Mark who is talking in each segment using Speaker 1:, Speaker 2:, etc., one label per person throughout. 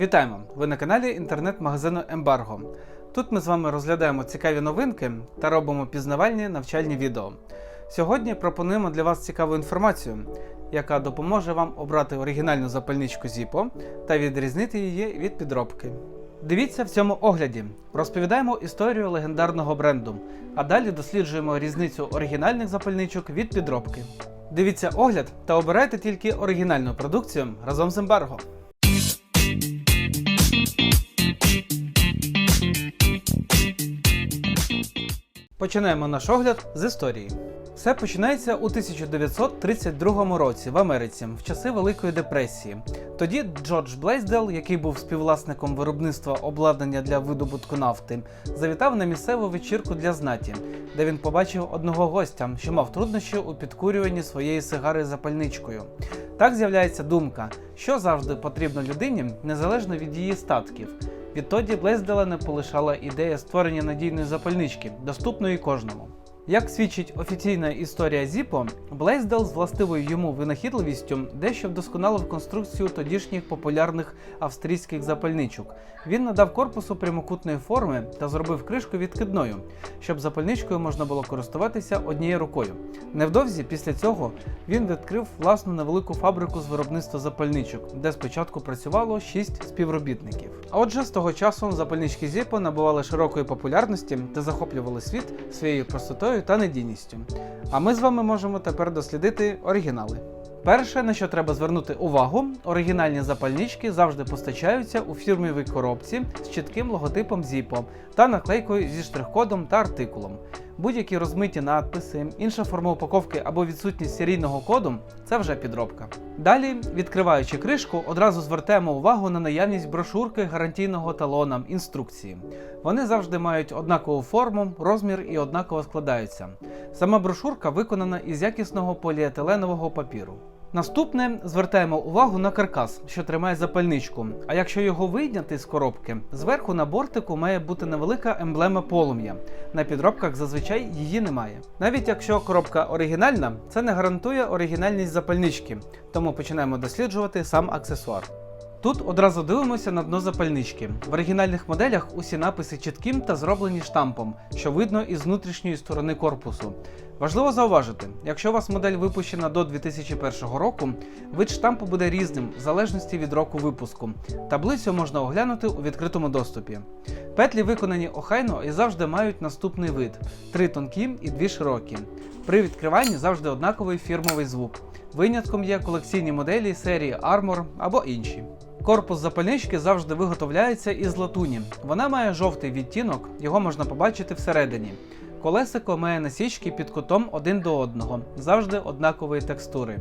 Speaker 1: Вітаємо! Ви на каналі інтернет-магазину Ембарго. Тут ми з вами розглядаємо цікаві новинки та робимо пізнавальні навчальні відео. Сьогодні пропонуємо для вас цікаву інформацію, яка допоможе вам обрати оригінальну запальничку Zippo та відрізнити її від підробки. Дивіться в цьому огляді. Розповідаємо історію легендарного бренду, а далі досліджуємо різницю оригінальних запальничок від підробки. Дивіться огляд та обирайте тільки оригінальну продукцію разом з ембарго. Починаємо наш огляд з історії. Все починається у 1932 році в Америці в часи Великої депресії. Тоді Джордж Блейсдел, який був співвласником виробництва обладнання для видобутку нафти, завітав на місцеву вечірку для знаті, де він побачив одного гостя, що мав труднощі у підкурюванні своєї сигари запальничкою. Так з'являється думка, що завжди потрібно людині незалежно від її статків. Відтоді Блездела не полишала ідея створення надійної запальнички, доступної кожному. Як свідчить офіційна історія Зіпо, Блейсдел з властивою йому винахідливістю дещо вдосконалив конструкцію тодішніх популярних австрійських запальничок. Він надав корпусу прямокутної форми та зробив кришку відкидною, щоб запальничкою можна було користуватися однією рукою. Невдовзі після цього він відкрив власну невелику фабрику з виробництва запальничок, де спочатку працювало 6 співробітників. Отже, з того часу запальнички Зіпо набували широкої популярності та захоплювали світ своєю простотою та надійністю. А ми з вами можемо тепер дослідити оригінали. Перше, на що треба звернути увагу, оригінальні запальнички завжди постачаються у фірмовій коробці з чітким логотипом Zippo та наклейкою зі штрих-кодом та артикулом. Будь-які розмиті надписи, інша форма упаковки або відсутність серійного коду це вже підробка. Далі, відкриваючи кришку, одразу звертаємо увагу на наявність брошурки гарантійного талона інструкції. Вони завжди мають однакову форму, розмір і однаково складаються. Сама брошурка виконана із якісного поліетиленового папіру. Наступне звертаємо увагу на каркас, що тримає запальничку. А якщо його вийняти з коробки, зверху на бортику має бути невелика емблема полум'я. На підробках зазвичай її немає. Навіть якщо коробка оригінальна, це не гарантує оригінальність запальнички, тому починаємо досліджувати сам аксесуар. Тут одразу дивимося на дно запальнички. В оригінальних моделях усі написи чітким та зроблені штампом, що видно із внутрішньої сторони корпусу. Важливо зауважити, якщо у вас модель випущена до 2001 року, вид штампу буде різним в залежності від року випуску. Таблицю можна оглянути у відкритому доступі. Петлі виконані охайно і завжди мають наступний вид: три тонкі і дві широкі. При відкриванні завжди однаковий фірмовий звук. Винятком є колекційні моделі серії Armor або інші. Корпус запальнички завжди виготовляється із латуні. Вона має жовтий відтінок, його можна побачити всередині. Колесико має насічки під кутом один до одного, завжди однакової текстури.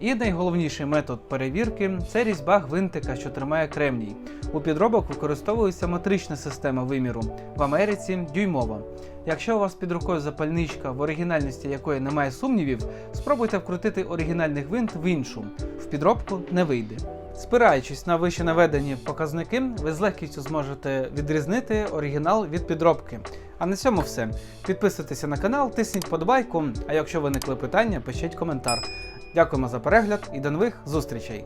Speaker 1: І найголовніший метод перевірки це різьба гвинтика, що тримає кремній. У підробок використовується метрична система виміру, в Америці дюймова. Якщо у вас під рукою запальничка, в оригінальності якої немає сумнівів, спробуйте вкрутити оригінальний гвинт в іншу. В підробку не вийде. Спираючись на вище наведені показники, ви з легкістю зможете відрізнити оригінал від підробки. А на цьому все. Підписуйтеся на канал, тисніть подобайку, а якщо виникли питання, пишіть коментар. Дякуємо за перегляд і до нових зустрічей!